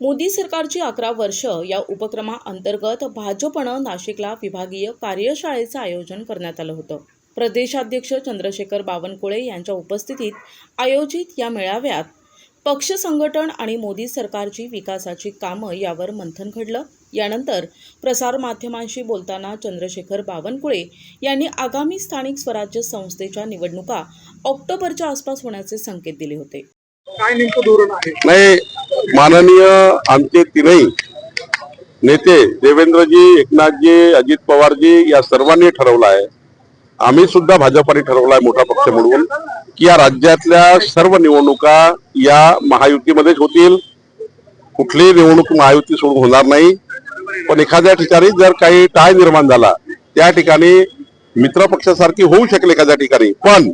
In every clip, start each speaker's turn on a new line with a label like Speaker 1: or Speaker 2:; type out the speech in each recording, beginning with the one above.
Speaker 1: मोदी सरकारची अकरा वर्ष या उपक्रमाअंतर्गत भाजपनं नाशिकला विभागीय कार्यशाळेचं आयोजन करण्यात आलं होतं. प्रदेशाध्यक्ष चंद्रशेखर बावनकुळे यांच्या उपस्थितीत आयोजित या मेळाव्यात पक्ष संघटन आणि मोदी सरकारची विकासाची कामं यावर मंथन घडलं. यानंतर प्रसारमाध्यमांशी बोलताना चंद्रशेखर बावनकुळे यांनी आगामी स्थानिक स्वराज्य संस्थेच्या निवडणुका ऑक्टोबरच्या आसपास होण्याचे संकेत दिले होते.
Speaker 2: काय नेमकं धोरण आहे?
Speaker 3: नाही माननीय आमचे तीनही नेते देवेंद्रजी एकनाथजी अजित पवारजी या सर्वांनी ठरवलं आहे. आम्ही सुद्धा भाजपाने ठरवलं आहे मोठा पक्ष म्हणून की या राज्यातल्या सर्व निवडणुका या महायुतीमध्येच होतील. कुठलीही निवडणूक महायुती सोडून होणार नाही. पण एखाद्या ठिकाणी जर काही टाय निर्माण झाला त्या ठिकाणी मित्र पक्षासारखी होऊ शकेल एखाद्या ठिकाणी. पण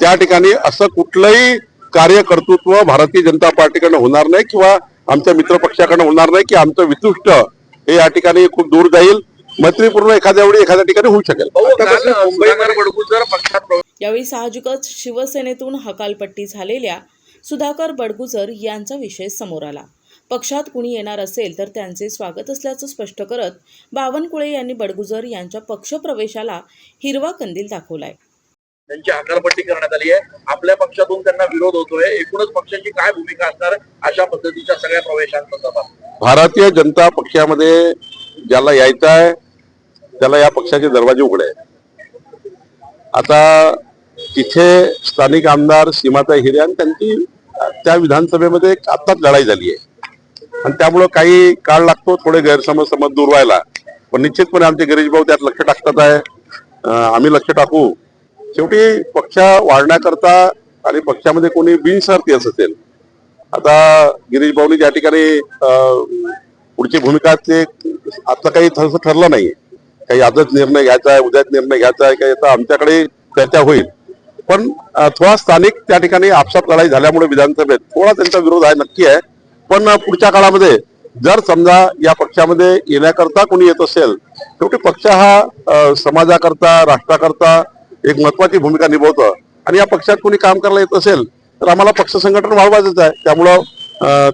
Speaker 3: त्या ठिकाणी असं कुठलंही कार्य कर्तृत्व भारतीय जनता पार्टीकडनं होणार नाही किंवा आमच्या मित्र पक्षाकडनं होणार नाही की आमचं वितुष्ट हे या ठिकाणी खूप दूर जाईल. मैत्रीपूर्ण एखाद्या वेळी एखाद्या ठिकाणी होऊ शकेल.
Speaker 2: प्रवेश
Speaker 1: यावेळी साहजिकच शिवसेनेतून हकालपट्टी झालेल्या सुधाकर बडगुजर यांचा विषय समोर आला. पक्षात कुणी येणार असेल तर त्यांचे स्वागत असल्याचं स्पष्ट करत बावनकुळे यांनी बडगुजर यांच्या पक्षप्रवेशाला हिरवा कंदील दाखवलाय.
Speaker 2: त्यांची हकालपट्टी करण्यात आली आहे. आपल्या पक्षातून त्यांना विरोध होतोय. एकूणच पक्षाची काय भूमिका असणार अशा पद्धतीच्या सगळ्या प्रवेशांसंदर्भात?
Speaker 3: भारतीय जनता पक्षामध्ये ज्याला यायचं आहे त्याला या पक्षाचे दरवाजे उघडे आता तिथे स्थानिक आमदार सीमाता हिरे आणि त्यांची त्या विधानसभेमध्ये आत्ताच लढाई झाली आहे. आणि त्यामुळं काही काळ लागतो थोडे गैरसमज समज दूर व्हायला. पण निश्चितपणे आमचे गिरीश भाऊ त्यात लक्ष टाकतात आहे. आम्ही लक्ष टाकू. शेवटी पक्ष वाढण्याकरता आणि पक्षामध्ये कोणी बिनशर्ती असं असेल. आता गिरीश भाऊनी ज्या ठिकाणी पुढची भूमिका ते आता काही तसं ठरलं नाही काही आजच निर्णय घ्यायचा आहे उद्याच निर्णय घ्यायचा आहे काही आता आमच्याकडे चर्चा होईल. पण थोडा स्थानिक त्या ठिकाणी आपसात लढाई झाल्यामुळे विधानसभेत थोडा त्यांचा विरोध आहे नक्की आहे. पण पुढच्या काळामध्ये जर समजा या पक्षामध्ये येण्याकरता कोणी येत असेल शेवटी पक्ष हा समाजाकरता राष्ट्राकरता एक महत्वाची भूमिका निभावतो. आणि या पक्षात कोणी काम करायला येत असेल तर आम्हाला पक्ष संघटन वाढवायचंच आहे. त्यामुळं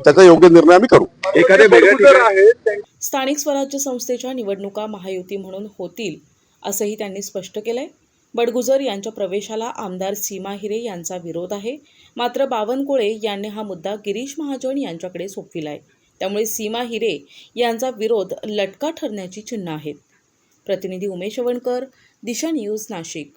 Speaker 3: त्याचा योग्य निर्णय आम्ही करू.
Speaker 2: एखाद्या
Speaker 1: स्थानिक स्वराज्य संस्थेच्या निवडणुका महायुती म्हणून होतील असंही त्यांनी स्पष्ट केलंय. बडगुजर यांच्या प्रवेशाला आमदार सीमा हिरे यांचा विरोध आहे. मात्र बावनकुळे यांनी हा मुद्दा गिरीश महाजन यांच्याकडे सोपविलाय. त्यामुळे सीमा हिरे यांचा विरोध लटका ठरण्याची चिन्ह आहेत. प्रतिनिधी उमेश वणकर दिशा न्यूज नाशिक.